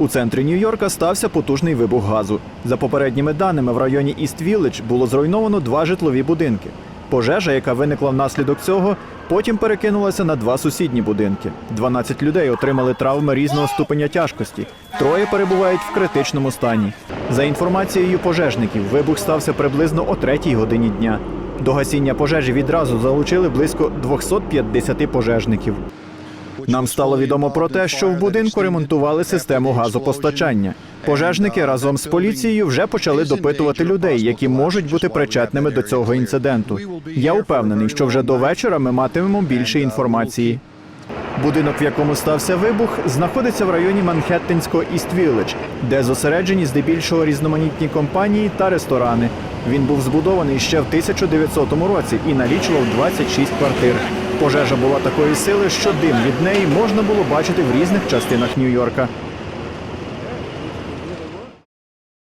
У центрі Нью-Йорка стався потужний вибух газу. За попередніми даними, в районі Іст-Вілледж було зруйновано два житлові будинки. Пожежа, яка виникла внаслідок цього, потім перекинулася на два сусідні будинки. 12 людей отримали травми різного ступеня тяжкості. Троє перебувають в критичному стані. За інформацією пожежників, вибух стався приблизно о третій годині дня. До гасіння пожежі відразу залучили близько 250 пожежників. Нам стало відомо про те, що в будинку ремонтували систему газопостачання. Пожежники разом з поліцією вже почали допитувати людей, які можуть бути причетними до цього інциденту. Я упевнений, що вже до вечора ми матимемо більше інформації. Будинок, в якому стався вибух, знаходиться в районі Манхеттенського Іст-Вілледж, де зосереджені здебільшого різноманітні компанії та ресторани. Він був збудований ще в 1900 році і налічував 26 квартир. Пожежа була такої сили, що дим від неї можна було бачити в різних частинах Нью-Йорка.